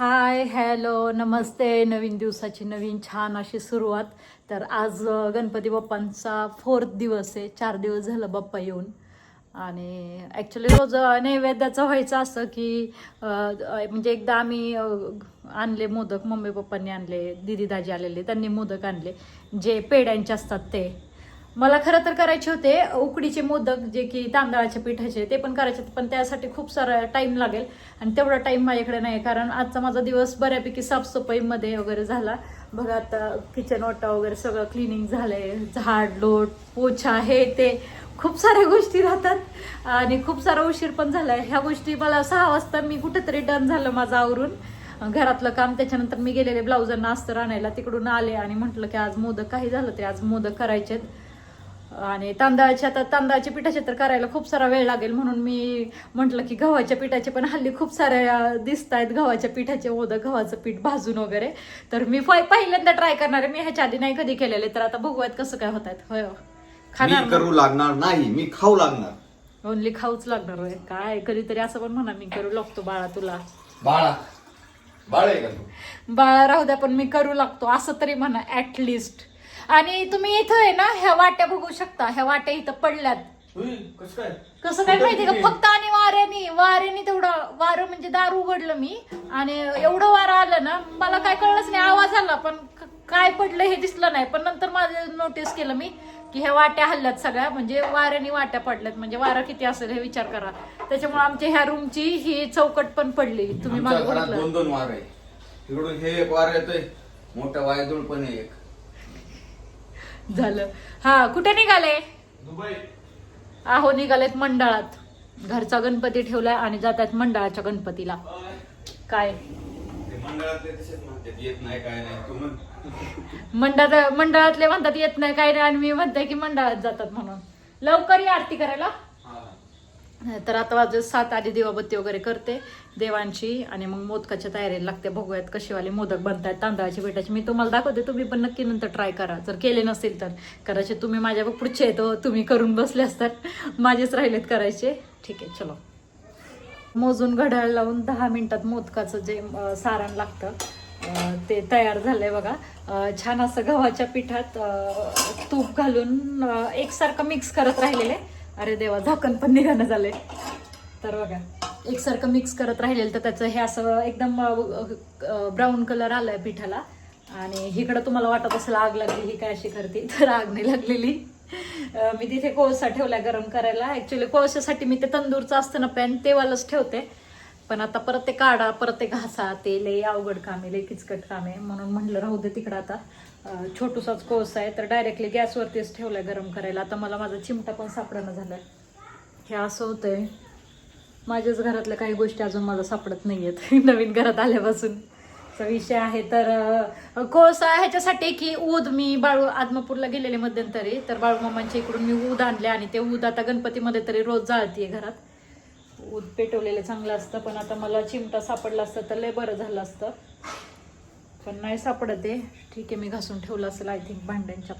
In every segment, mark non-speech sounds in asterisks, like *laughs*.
Hi hello नमस्ते. नवीन दिवसाची नवीन छान अशी सुरुवात. तर आज गणपती बाप्पांचा फोर्थ दिवस आहे. चार दिवस झालं बाप्पा येऊन. आणि ॲक्च्युली रोज नैवेद्याचं व्हायचं असं की म्हणजे एकदा आम्ही आणले मोदक. मम्मी पप्पांनी आणले दिदी दाजी आलेले त्यांनी मोदक आणले. जे पेड्यांचे असतात ते. मला खरं तर करायचे होते उकडीचे मोदक जे की तांदळाच्या पिठाचे ते पण करायचे पण त्यासाठी खूप सारा टाईम लागेल. आणि तेवढा टाईम माझ्याकडे नाही कारण आजचा माझा दिवस बऱ्यापैकी साफसफाईमध्ये वगैरे झाला. बघा आता किचन ओटा वगैरे सगळं क्लिनिंग झालंय झाड लोट पोछा हे ते. खूप साऱ्या गोष्टी राहतात. आणि खूप सारा उशीर पण झाला आहे ह्या गोष्टी मला सहा वाजता मी कुठेतरी डन झालं माझं आवरून. घरातलं काम त्याच्यानंतर मी गेलेले ब्लाऊजांना अस्तर आणायला तिकडून आले आणि म्हटलं की आज मोदक काही झालं ते आज मोदक करायचेत. आणि तांदळाचे आता तांदळाच्या पिठाचे तर करायला खूप सारा वेळ लागेल म्हणून मी म्हटलं की गव्हाच्या पिठाचे पण हल्ली खूप साऱ्या दिसत आहेत गव्हाच्या पिठाचे मोदक गव्हाचं पीठ भाजून वगैरे. तर मी पहिल्यांदा ट्राय करणार आहे. मी ह्याच्या आधी नाही कधी केलेले तर आता बघूयात कसं काय होत आहेत होय. हो. खाणार मी करू लागणार नाही मी खाऊ लागणार. ओनली खाऊच लागणार होय. काय कधीतरी असं पण म्हणा मी करू लागतो बाळा तुला. बाळा. बाळा राहू द्या पण मी करू लागतो. असं तरी म्हणा ऍटलिस्ट आणि तुम्ही इथं आहे ना ह्या वाट्या बघू शकता. ह्या वाट्या इथं पडल्यात. कसं काय? कसं काय माहितीये का? फक्त आणि वाऱ्याने वाऱ्याने तेवढं वारं म्हणजे दार उघडलं मी. आणि एवढं वारं आलं ना मला काय कळलंच नाही. आवाज आला पण काय पडलं हे दिसलं नाही. पण नंतर माझं नोटीस केलं मी की ह्या वाट्या हल्ल्यात सगळ्या. म्हणजे वाऱ्याने वाट्या पडल्यात. म्हणजे वारं किती असेल हे विचार करा. त्याच्यामुळे आमच्या ह्या रूमची ही चौकट पण पडली. तुम्ही मला दोन दोन वार आहे. इकडून हे एक वार येतोय. मोठा वायदुळ पण एक. झालं. हा कुठे निघाले? दुबई. आहो निघालेत मंडळात. घरचा गणपती ठेवलाय आणि जातात मंडळाच्या गणपतीला. काय? मंडळात मंडळातले म्हणतात येत नाही काय नाही. आणि मी म्हणते की मंडळात जातात म्हणून. लवकर या आरती करायला. तर आता वाजत सात आधी देवाबत्ती वगैरे करते देवांची आणि मग मोदकाच्या तयारीला लागते. बघूयात कशीवाले मोदक बनतात तांदळाची पिठाची. मी तुम्हाला दाखवते तुम्ही पण नक्की नंतर ट्राय करा. जर केले नसेल तर. कदाचित तुम्ही माझ्या पुढचे आहेत हो, तुम्ही करून बसले असतात. माझेच राहिलेत करायचे. ठीक आहे चलो. मोजून घड्याळ लावून दहा मिनिटात मोदकाचं जे सारण लागतं ते तयार झालंय बघा. छान असं गव्हाच्या पिठात तूप घालून एकसारखं मिक्स करत राहिलेले. अरे देवा झाकण पण निघाणं झालंय. तर बघा एकसारखं मिक्स करत राहिलेलं तर त्याचं हे असं एकदम ब्राऊन कलर आलाय पिठाला. आणि इकडं तुम्हाला वाटत असेल आग लागली ही काय अशी करते? तर आग नाही लागलेली. मी तिथे कोळसा ठेवलाय गरम करायला. ऍक्च्युली कोळशासाठी मी ते तंदूरचं असतं ना पॅन तेवालाच ठेवते. पण आता परत ते काढा परत ते घासा ते लई अवघड काम आहे लई किचकट काम आहे. म्हणून म्हटलं राहू दे तिकडं आता. छोटूसाच कोळसा आहे तर डायरेक्टली गॅसवरतीच ठेवलाय गरम करायला. आता मला माझा चिमटा पण सापडणं झालाय. हे असं होतं आहे माझ्याच घरातल्या काही गोष्टी अजून मला सापडत नाही आहेत *laughs* नवीन घरात आल्यापासून. विषय आहे तर कोळसा ह्याच्यासाठी की ऊद मी बाळू आदमापूरला गेलेले मध्यंतरी तर बाळूमामांच्या इकडून मी ऊद आणले आणि ते ऊद आता गणपतीमध्ये तरी रोज जाळतीये घरात. ऊद पेटवलेलं चांगलं असतं पण आता मला चिमटा सापडला असतं तर लय बरं झालं असतं. पण नाही सापडत आहे. ठीक आहे मी घासून ठेवलं असेल आय थिंक भांड्यांच्या.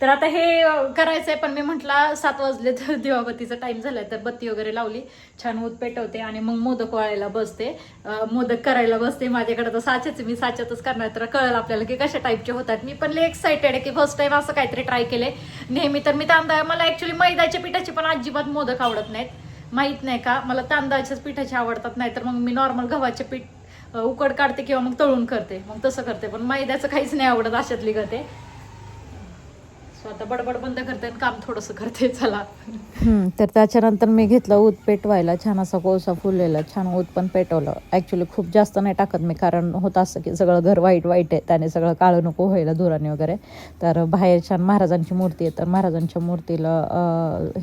तर आता हे करायचं करायचंय पण मी म्हटला सात वाजले तर *laughs* दिवाबत्तीचा टाइम झालाय तर बत्ती वगैरे लावली. छान ऊत पेटवते आणि मग मोदक वाळायला बसते. मोदक करायला बसते. माझ्याकडे तर साचेच मी साच्यातच करणार तर कळलं आपल्याला की कशा टाईपचे होतात. मी पण लई एक्साइटेड आहे की फर्स्ट टाईम असं काहीतरी ट्राय केले नेहमी तर मी तांदळा मला ॲक्च्युली मैद्याच्या पिठाचे पण अजिबात मोदक आवडत नाहीत. माहीत नाही का? मला तांदळाच्याच पिठाचे आवडतात. नाही तर मग मी नॉर्मल गव्हाचे पीठ उकड काढते किंवा मग तळून करते. मग तसं करते पण मैद्याचं काहीच नाही आवडत अशातली करते. सो आता बडबड बंद करते आणि काम थोडंसं करते चला. तर त्याच्यानंतर मी घेतलं ऊत पेटवायला. छान असा कोळसा फुललेला छान ऊत पण पेटवलं. ॲक्च्युली खूप जास्त नाही टाकत मी कारण होत असं की सगळं घर वाईट वाईट आहे त्याने सगळं काळं नको व्हायला धुराने वगैरे. तर बाहेर छान महाराजांची मूर्ती आहे तर महाराजांच्या मूर्तीला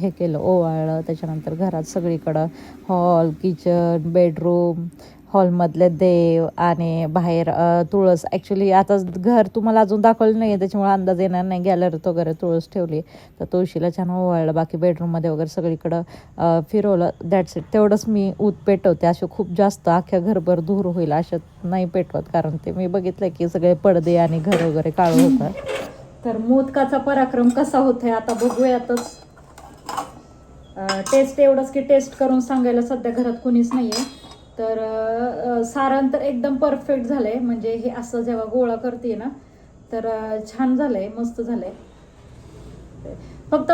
हे केलं ओवाळलं. त्याच्यानंतर घरात सगळीकडं हॉल किचन बेडरूम हॉलमधले देव आणि बाहेर तुळस. ॲक्च्युली आता घर तुम्हाला अजून दाखवलं नाही आहे त्याच्यामुळे अंदाज येणार नाही. गॅलरीत वगैरे तुळस ठेवली तर तुळशीला छान ओवाळलं. बाकी बेडरूममध्ये वगैरे सगळीकडं फिरवलं. दॅट्स इट तेवढंच मी ऊत पेटवते. असे खूप जास्त अख्ख्या घरभर धूर होईल अशा नाही पेटवत. कारण ते मी बघितलं की सगळे पडदे आणि घर वगैरे काळं होतं तर मोदकाचा पराक्रम कसा होतोय आता बघूयातच. टेस्ट एवढंच की टेस्ट करून सांगायला सध्या घरात कोणीच आहे तर अं, सारण तर एकदम परफेक्ट झालंय. म्हणजे हे असं जेव्हा गोळा करते ना तर छान छान झालंय मस्त झालंय. फक्त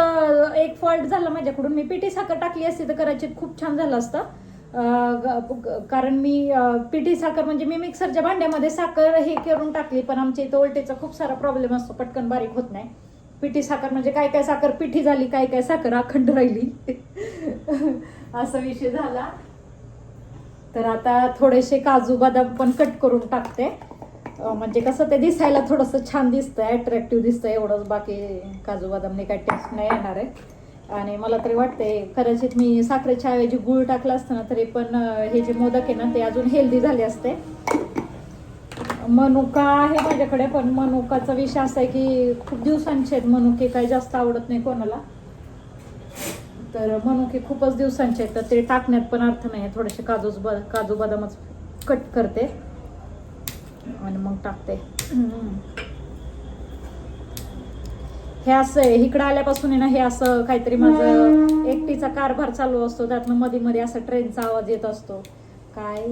एक फॉल्ट झाला माझ्याकडून. मी पिठी साखर टाकली असती तर कदाचित खूप छान झालं असतं. कारण मी पिठी साखर म्हणजे मी मिक्सरच्या भांड्यामध्ये साखर हे करून टाकली पण आमच्या इथं ओलटेचा खूप सारा प्रॉब्लेम असतो. पटकन बारीक होत नाही. पिठी साखर म्हणजे काय काय साखर पिठी झाली काय काय साखर अखंड राहिली. *laughs* असा विषय झाला. तर आता थोडेसे काजू बदाम पण कट करून टाकते. म्हणजे कसं ते दिसायला थोडंसं छान दिसतंय अट्रॅक्टिव्ह दिसतंय एवढंच बाकी काजू बदामने काही टेस्ट नाही येणार आहे. आणि मला तरी वाटते कदाचित मी साखरेच्या ऐवजी गुळ टाकला असताना तरी पण हे जे मोदक आहे ना ते अजून हेल्दी झाले असते. मनुका आहे माझ्याकडे पण मनुकाचा विषय असा आहे की खूप दिवसांचे आहेत मनुके काही जास्त आवडत नाही कोणाला. तर मनुके खूपच दिवसांचे आहेत तर ते टाकण्यात पण अर्थ नाही थोडेसे काजूच ब काजू बदामच कट करते. आणि मग टाकते. हे असं आहे इकडं आल्यापासून आहे ना हे असं काहीतरी माझं एकटीचा कारभार चालू असतो. त्यातनं मध्ये मध्ये असा ट्रेनचा आवाज येत असतो. काय?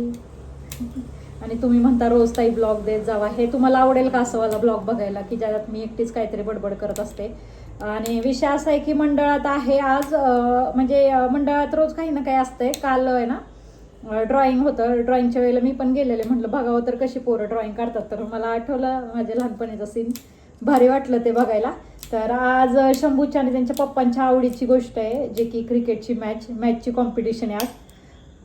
आणि तुम्ही म्हणता रोज ताई ब्लॉग देत जावा. हे तुम्हाला आवडेल का असं मला ब्लॉग बघायला की ज्यात मी एकटीच काहीतरी बडबड करत असते? आणि विषय असा आहे की मंडळात आहे आज म्हणजे मंडळात रोज काही ना काही असतंय. काल आहे ना ड्रॉइंग होतं. ड्रॉइंगच्या वेळेला मी पण गेलेले. म्हटलं बघावं तर कशी पोरं ड्रॉइंग काढतात. तर मला आठवलं माझ्या लहानपणीचं सीन भारी वाटलं ते बघायला. तर आज शंभूच्या आणि त्यांच्या पप्पांच्या आवडीची गोष्ट आहे जे की क्रिकेटची मॅच मॅचची कॉम्पिटिशन आहे आज.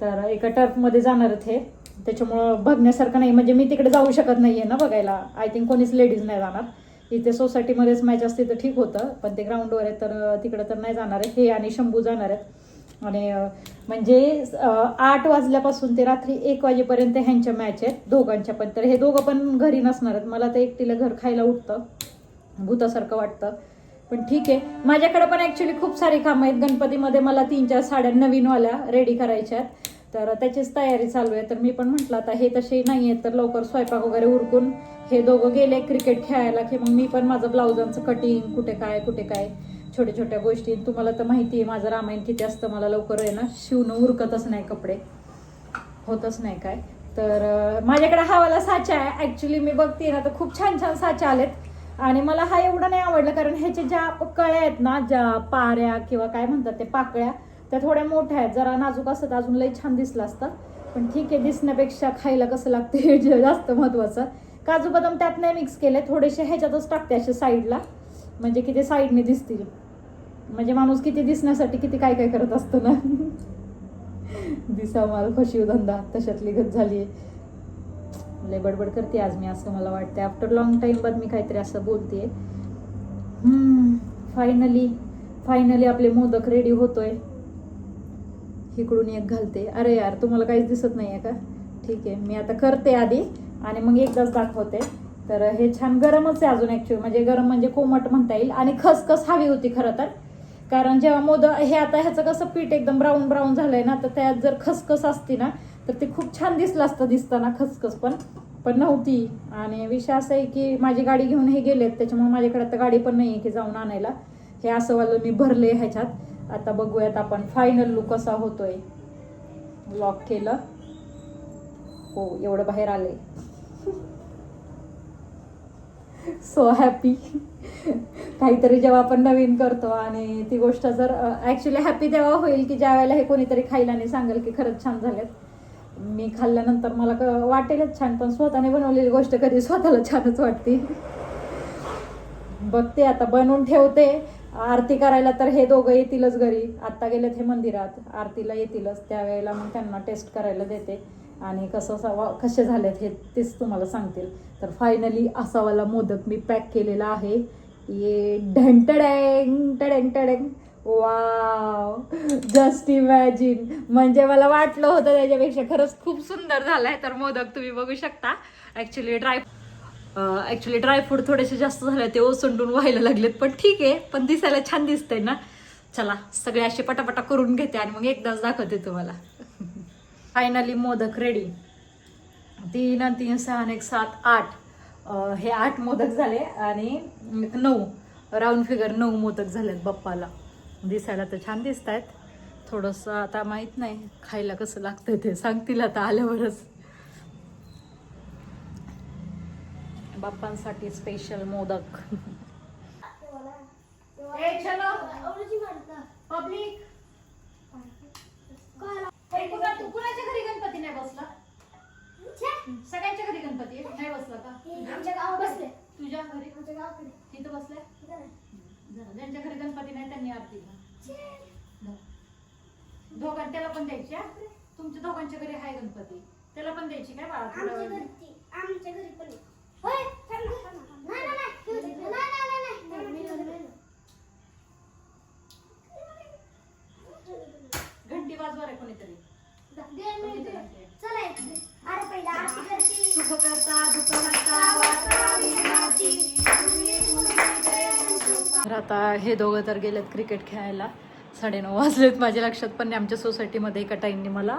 तर एका टर्फमध्ये जाणार आहेत हे. त्याच्यामुळं बघण्यासारखं नाही. म्हणजे मी तिकडे जाऊ शकत नाही आहे ना बघायला. आय थिंक कोणीच लेडीज नाही जाणार. इथे सोसायटीमध्येच मॅच असते तर ठीक होतं. पण ते ग्राउंडवर आहे तर तिकडं तिकडे तर नाही जाणार आहे. हे आणि शंभू जाणार आहेत. आणि म्हणजे आठ वाजल्यापासून ते रात्री एक वाजेपर्यंत ह्यांच्या मॅच आहेत. दोघांच्या पण. तर हे दोघं पण घरी नसणार आहेत. मला तर एकटीला घर खायला उठतं. भूतासारखं वाटतं. पण ठीक आहे. माझ्याकडे पण ॲक्च्युली खूप सारी कामं आहेत. गणपतीमध्ये मला तीन चार साड्या नवीनवाल्या रेडी करायच्या आहेत. तर त्याचीच तयारी चालू आहे. तर मी पण म्हटलं आता हे तसे नाही आहेत तर लवकर स्वयंपाक वगैरे उरकून हे दोघं गेले क्रिकेट खेळायला की मग मी पण माझं ब्लाउजांचं कटिंग कुठे काय कुठे काय छोट्या छोट्या गोष्टी. तुम्हाला तर माहिती आहे माझं रामायण किती असतं मला लवकर आहे ना शिवणं उरकतच नाही कपडे. होतच नाही काय. तर माझ्याकडे हा वाला साचा आहे. ॲक्च्युली मी बघते ना तर खूप छान छान साचा आलेत. आणि मला हा एवढा नाही आवडला कारण ह्याच्या ज्या कळ्या आहेत ना ज्या पाऱ्या किंवा काय म्हणतात ते पाकळ्या त्या थोड्या मोठ्या आहेत. जरा नाजूक असतात अजून लई छान दिसलं असतं. पण ठीक आहे दिसण्यापेक्षा खायला कसं लागतं हे जे जास्त महत्त्वाचं काजू बदाम त्यात नाही मिक्स केले थोडेसे ह्याच्यातच टाकते असे साईडला म्हणजे किती साईडने दिसतील. म्हणजे माणूस किती दिसण्यासाठी किती काय काय करत असतं ना. *laughs* दिसा मला फशीव धंदा तशातली गत झाली आहे. लय बडबड करते आज मी असं मला वाटतं आफ्टर लॉंग टाईम बाद मी काहीतरी असं बोलते फायनली फायनली आपले मोदक रेडी होतोय. इकडून एक घालते. अरे यार तुम्हाला काहीच दिसत नाही आहे का? ठीक आहे मी आता करते आधी आणि मग एकदाच दाखवते. तर हे छान गरमच आहे अजून ॲक्च्युअली म्हणजे गरम म्हणजे कोमट म्हणता येईल आणि खसखस हवी होती खरं तर. कारण जेव्हा मोदक हे आता ह्याचं कसं पीठ एकदम ब्राऊन ब्राऊन झालंय ना तर त्यात जर खसखस असती ना तर ते खूप छान दिसलं असतं दिसताना खसखस पण. पण नव्हती. आणि विषय असा आहे की माझी गाडी घेऊन हे गेलेत त्याच्यामुळे माझ्याकडे आता गाडी पण नाही आहे की जाऊन आणायला. हे असं वालं मी भरले ह्याच्यात. आता बघूयात आपण फायनल लुक कसा होतोय. लॉक केलं. हो एवढं बाहेर आले सो हॅपी काहीतरी जेव्हा आपण नवीन करतो आणि ती गोष्ट जर ॲक्च्युली हॅपी तेव्हा होईल की ज्या वेळेला हे कोणीतरी खायला नाही सांगेल की खरंच छान झालेत. मी खाल्ल्यानंतर मला क- वाटेलच छान पण स्वतःने बनवलेली गोष्ट कधी स्वतःला छानच वाटते. बघते आता बनवून ठेवते. आरती करायला तर हे दोघं येतीलच घरी. आत्ता गेलेत हे मंदिरात. आरतीला येतीलच. त्यावेळेला मग त्यांना टेस्ट करायला देते. आणि कसं सवा कसे झालेत हे तेच तुम्हाला सांगतील. तर फायनली असावाला मोदक मी पॅक केलेला आहे. ये ढंटडँग टडँग टडँग वाव जस्ट इमॅजिन म्हणजे मला वाटलं होतं त्याच्यापेक्षा खरंच खूप सुंदर झालाय. तर मोदक तुम्ही बघू शकता. ॲक्च्युली ड्राय ॲक्च्युली ड्रायफ्रूट थोडेसे जास्त झाले ते ओसंडून व्हायला लागलेत पण ठीक आहे पण दिसायला छान दिसतंय ना. चला सगळे असे पटापटा करून घेते आणि मग एकदाच दाखवते तुम्हाला. फायनली मोदक रेडी तीन आणि तीन सहा आणि एक सात आठ. हे आठ मोदक झाले आणि एक नऊ राऊंड फिगर नऊ मोदक झालेत बाप्पाला. दिसायला तर छान दिसत आहेत थोडंसं आता माहीत नाही खायला कसं लागतं ते. सांगतील आता आल्यावरच. बाप्पांसाठी स्पेशल मोदक. पब्लिक कुणाच्या घरी गणपती नाही बसला? सगळ्यांच्या घरी गणपती आहे? नाही बसला का? तुझ्या घरी? तिथं ज्यांच्या घरी गणपती नाही त्यांनी आरती. दोघां त्याला पण द्यायची हा? तुमच्या दोघांच्या घरी आहे गणपती. त्याला पण द्यायची काय बाळा? आमच्या घरी पण घंटी वाजवा रे कोणीतरी. सुख करता. दुःख. तर आता हे दोघं तर गेलेत क्रिकेट खेळायला. साडेनऊ वाजलेत माझ्या लक्षात पण नाही आमच्या सोसायटीमध्ये एका ताईंनी मला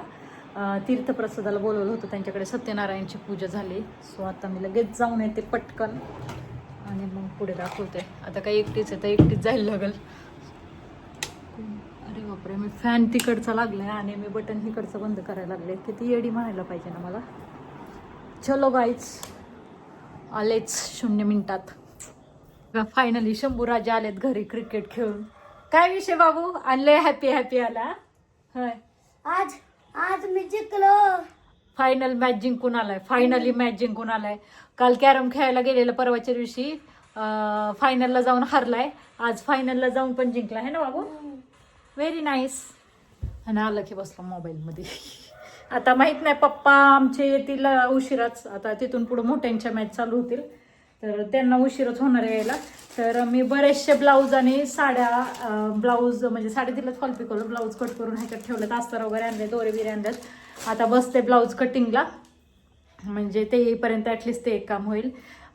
तीर्थप्रसादाला बोलवलं होतं. त्यांच्याकडे सत्यनारायणची पूजा झाली. सो आता मी लगेच जाऊन येते पटकन. आणि मग पुढे दाखवते. आता काही एकटीच आहे तर एकटीच जायला लागेल. अरे बापरे मी फॅन तिकडचा लागलाय आणि मी बटन इकडचं बंद करायला लागले. किती येडी म्हणायला पाहिजे ना मला. चलो गाईच आलेच शून्य मिनिटात. फायनली शंभू राजा आलेत घरी क्रिकेट खेळून. काय विषय बाबू? आणले हॅपी हॅपी आला. होय. आज आज मी जिंकलो. फायनल मॅच जिंकून आलाय. फायनली मॅच जिंकून आलाय. काल कॅरम खेळायला गेलेलं परवाच्या दिवशी फायनलला जाऊन हारलाय. आज फायनलला जाऊन पण जिंकला. आहे ना बाबू? व्हेरी नाईस आणि आलं की बसलो मोबाईलमध्ये. आता माहीत नाही पप्पा आमचे येतील उशिराच. आता तिथून पुढे मोठ्यांच्या मॅच चालू होतील. तर त्यांना उशीरच होणार आहे यायला. तर मी बरेचसे ब्लाऊज आणि साड्या ब्लाऊज म्हणजे साडी तिला कॉल्पी करून ब्लाऊज कट करून ह्याच्यात ठेवलं अस्तर वगैरे आणले दोरे बिरे आणलेत. आता बसते ब्लाऊज कटिंगला म्हणजे ते येईपर्यंत ॲटलिस्ट ते एक काम होईल.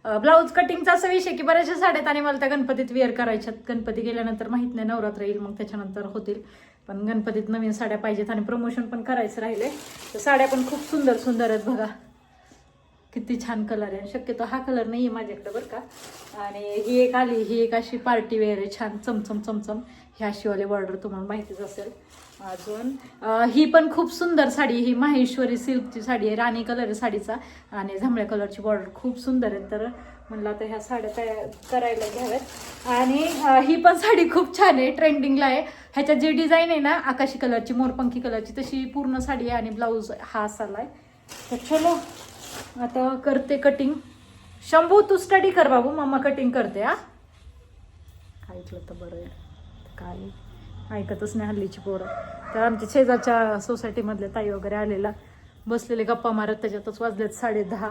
ब्लाऊज कटिंगचा असा विषय की बऱ्याचशा साड्यात आणि मला त्या गणपतीत वेअर करायच्यात. गणपती गेल्यानंतर माहीत नाही नवरात्र येईल मग त्याच्यानंतर होतील. पण गणपतीत नवीन साड्या पाहिजेत आणि प्रमोशन पण करायचं राहिले तर साड्या पण खूप सुंदर सुंदर आहेत बघा. किती छान कलर आहे. आणि शक्यतो हा कलर नाही आहे माझ्याकडे बरं का. आणि ही एक आली ही एक अशी पार्टी वेअर आहे. छान चमचम चमचम. ह्या अशीवाली बॉर्डर तुम्हाला माहितीच असेल. अजून ही पण खूप सुंदर साडी ही माहेश्वरी सिल्कची साडी आहे राणी कलर साडीचा. आणि जांभळ्या कलरची बॉर्डर खूप सुंदर आहे. तर म्हणलं आता ह्या साड्या तयार करायला घ्याव्यात. आणि ही पण साडी खूप छान आहे. ट्रेंडिंगला आहे. ह्याच्यात जी डिझाईन आहे ना आकाशी कलरची मोरपंखी कलरची तशी पूर्ण साडी आहे आणि ब्लाऊज हा असाला आहे तर चलो आता करते कटिंग शंभू तू स्टडी कर बाबू. मम्मा कटिंग करते हा. ऐकलं तर बरं आहे. काय? ऐकतच नाही हल्लीची पोरं. तर आमच्या शेजारच्या सोसायटीमधल्या ताई वगैरे आलेला बसलेले गप्पा मारत त्याच्यातच वाजलेत साडे दहा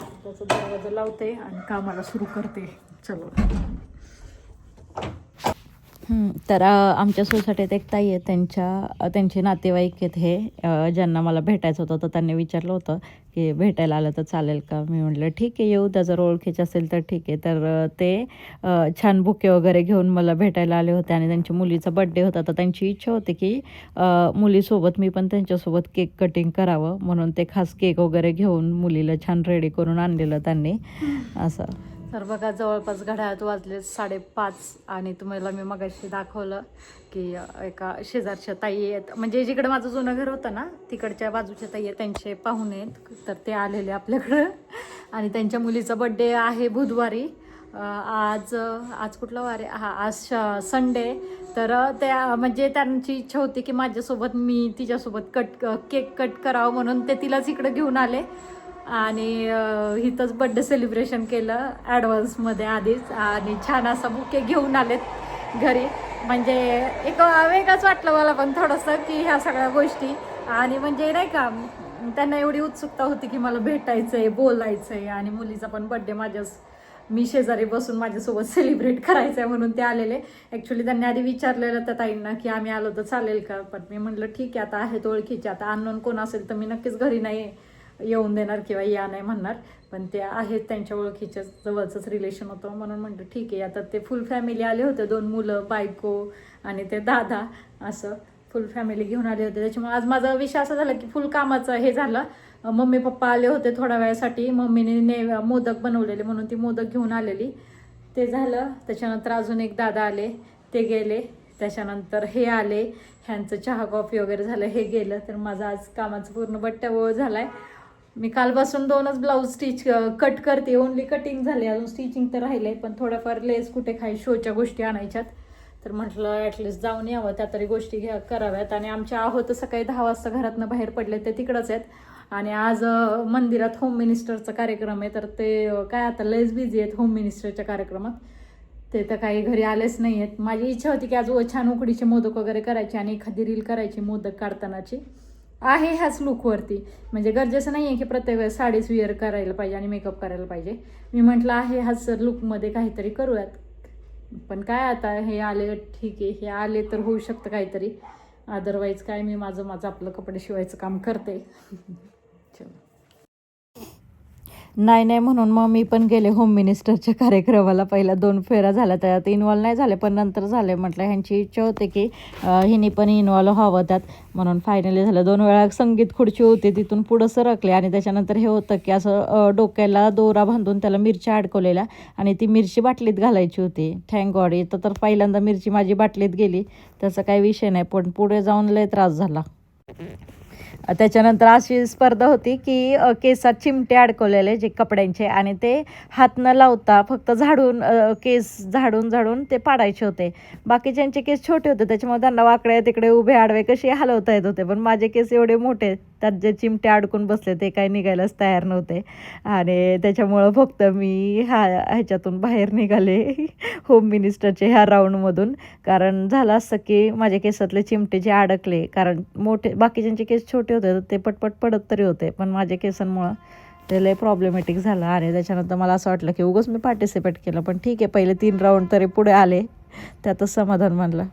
त्याचा दरवाजा लावते आणि कामाला सुरू करते. चलो. तर आमच्या सोसायटीत एक ताई आहे त्यांच्या त्यांचे नातेवाईक आहेत हे. ज्यांना मला भेटायचं होतं तर त्यांनी विचारलं होतं की भेटायला आलं तर चालेल का? मी म्हटलं ठीक आहे येऊ. त्या जर ओळखीचे असेल तर ठीक आहे. तर ते छान बुके वगैरे घेऊन मला भेटायला आले होते आणि त्यांच्या मुलीचा बड्डे होता. तर त्यांची इच्छा होती की मुलीसोबत मी पण त्यांच्यासोबत केक कटिंग करावं. म्हणून ते खास केक वगैरे घेऊन मुलीला छान रेडी करून आणलेलं त्यांनी. असं. तर बघा जवळपास घड्याळात वाजले साडेपाच आणि तुम्हाला मी मगाशी दाखवलं की एका शेजारच्या ताई आहेत. म्हणजे जिकडं माझं जुनं घर होतं ना तिकडच्या बाजूच्या ताई आहेत त्यांचे पाहुणे आहेत. तर ते आलेले आपल्याकडं. आणि त्यांच्या मुलीचा बड्डे आहे बुधवारी. आज आज कुठला वार आहे? हा आज संडे तर त्या म्हणजे त्यांची इच्छा होती की माझ्यासोबत मी तिच्यासोबत कट केक कट करावं म्हणून ते तिलाच इकडं घेऊन आले. आणि हिथंच इथंच बड्डे सेलिब्रेशन केलं ॲडव्हान्समध्ये आधीच. आणि छान असा बुके घेऊन आलेत घरी. म्हणजे एक वेगळंच वाटलं मला पण थोडंसं की ह्या सगळ्या गोष्टी. आणि म्हणजे नाही का त्यांना एवढी उत्सुकता होती की मला भेटायचं आहे बोलायचं आहे आणि मुलीचा पण बड्डे माझ्याच मी शेजारी बसून माझ्यासोबत सेलिब्रेट करायचं आहे म्हणून ते आलेले. ॲक्च्युली त्यांनी आधी विचारलेलं त्या ताईंना की आम्ही आलो तर चालेल का? पण मी म्हटलं ठीक आहे आता आहेत ओळखीचे. आता अननोन कोण असेल तर मी नक्कीच घरी नाही येऊन देणार किंवा या नाही म्हणणार. पण ते आहेत त्यांच्या ओळखीच्या जवळचंच रिलेशन होतं म्हणून म्हटलं ठीक आहे आता ते फुल फॅमिली आले होते दोन मुलं बायको आणि ते दादा असं फुल फॅमिली घेऊन आले होते. त्याच्यामुळे आज माझा विषय असा झाला की फुल कामाचं हे झालं. मम्मी पप्पा आले होते थोड्या वेळासाठी. मम्मीने ने मोदक बनवलेले म्हणून ती मोदक घेऊन आलेली. ते झालं. त्याच्यानंतर अजून एक दादा आले. ते गेले. त्याच्यानंतर हे आले. ह्यांचं चहा कॉफी वगैरे झालं. हे गेलं. तर माझा आज कामाचं पूर्ण बट्ट्यावळ झाला आहे मी कालपासून दोनच ब्लाऊज स्टिच कट करते. ओनली कटिंग झाले. अजून स्टिचिंग तर राहिले पण थोड्याफार लेस कुठे काही शोच्या गोष्टी आणायच्यात. तर म्हटलं ॲटलिस्ट जाऊन यावं त्या तरी गोष्टी घ्या कराव्यात. आणि आमच्या आहोत सकाळी दहा वाजता घरातनं बाहेर पडले ते तिकडंच आहेत. आणि आज मंदिरात होम मिनिस्टरचा कार्यक्रम आहे. तर ते काय आता लयच बिझी आहेत होम मिनिस्टरच्या कार्यक्रमात. ते तर काही घरी आलेच नाही आहेत माझी इच्छा होती की आज छान उकडीचे मोदक वगैरे करायचे आणि एखादी रील करायची मोदक काढतानाची. आहे ह्याच लुकवरती म्हणजे गरजेचं नाही आहे की प्रत्येक वेळेस साडीच विअर करायला पाहिजे आणि मेकअप करायला पाहिजे. मी म्हटलं आहे ह्याच लुकमध्ये काहीतरी करूयात. पण काय आता हे आले ठीक आहे हे आले तर होऊ शकतं काहीतरी. अदरवाईज काय मी माझं माझं आपलं कपडे शिवायचं काम करते. नाही नाही म्हणून मग मी पण गेले होम मिनिस्टरच्या कार्यक्रमाला. पहिल्या दोन फेऱ्या झाल्या त्यात इन्वॉल्व नाही झाले पण नंतर झाले. म्हटलं ह्यांची इच्छा होती की हिनी पण इन्वॉल्व व्हावं त्यात. म्हणून फायनली झालं. दोन वेळा संगीत खुर्ची होती तिथून पुढं सरकले. आणि त्याच्यानंतर हे होतं की असं डोक्याला दोरा बांधून त्याला मिरच्या अडकवलेल्या आणि ती मिरची बाटलीत घालायची होती. थँक गॉड इथं तर पहिल्यांदा मिरची माझी बाटलीत गेली. त्याचा काही विषय नाही पण पुढे जाऊन लय त्रास झाला. त्याच्यानंतर अशी स्पर्धा होती की केसात चिमटे अडकवलेले जे कपड्यांचे आणि ते हात न लावता फक्त झाडून केस झाडून झाडून ते पाडायचे होते. बाकीच्यांचे केस छोटे होते त्याच्यामुळे त्यांना वाकडे तिकडे उभे आडवे कसे हलवता येत होते. पण माझे केस एवढे मोठे त्यात जे चिमटे अडकून बसले ते काही निघायलाच तयार नव्हते. आणि त्याच्यामुळं फक्त मी हा ह्याच्यातून बाहेर निघाले होम मिनिस्टरचे ह्या राऊंडमधून. कारण झालं असं की माझ्या केसातले चिमटे जे अडकले कारण मोठे बाकीच्यांचे केस छोटे होते तर ते पटपट पडत तरी होते. पण माझ्या केसांमुळं ते लय प्रॉब्लेमॅटिक झालं. आणि त्याच्यानंतर मला असं वाटलं की उगाच मी पार्टिसिपेट केलं. पण ठीक आहे पहिले तीन राऊंड तरी पुढे आले. त्यातच समाधान मानलं